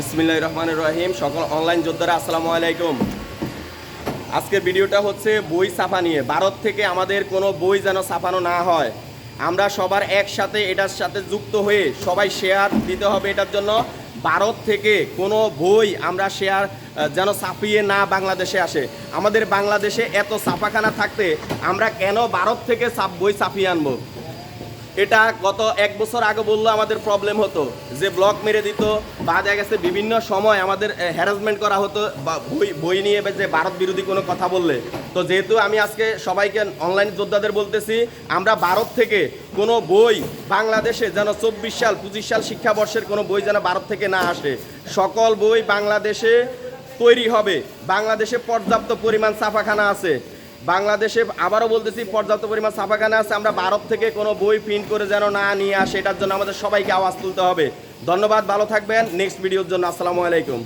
বিসমিল্লাহ রহমান রহিম। সকল অনলাইন যোদ্ধারা, আসসালামু আলাইকুম। আজকের ভিডিওটা হচ্ছে বই ছাপা নিয়ে। ভারত থেকে আমাদের কোনো বই যেন ছাপানো না হয়। আমরা সবার একসাথে এটার সাথে যুক্ত হয়ে সবাই শেয়ার দিতে হবে এটার জন্য। ভারত থেকে কোনো বই আমরা শেয়ার যেন ছাপিয়ে না বাংলাদেশে আসে। আমাদের বাংলাদেশে এত ছাপাখানা থাকতে আমরা কেন ভারত থেকে বই ছাপিয়ে আনব? এটা গত এক বছর আগে বলল আমাদের প্রবলেম হতো, যে ব্লক মেরে দিত বা দেখা গেছে বিভিন্ন সময় আমাদের হ্যারাসমেন্ট করা হতো, বা বই বই নিয়ে যে ভারত বিরোধী কোনো কথা বললে। তো যেহেতু আমি আজকে সবাইকে অনলাইন যোদ্ধাদের বলতেছি, আমরা ভারত থেকে কোনো বই বাংলাদেশে যেন চব্বিশ সাল, পঁচিশ সাল শিক্ষাবর্ষের কোনো বই যেন ভারত থেকে না আসে, সকল বই বাংলাদেশে তৈরি হবে। বাংলাদেশে পর্যাপ্ত পরিমাণ ছাপাখানা আছে। বাংলাদেশে আবারও বলতেছি, পর্যাপ্ত পরিমাণ ছাপাখানা আছে। আমরা ভারত থেকে কোনো বই প্রিন্ট করে যেন না নিয়ে আসে, এটার জন্য আমাদের সবাইকে আওয়াজ তুলতে হবে। ধন্যবাদ, ভালো থাকবেন। নেক্সট ভিডিওর জন্য আসসালামু আলাইকুম।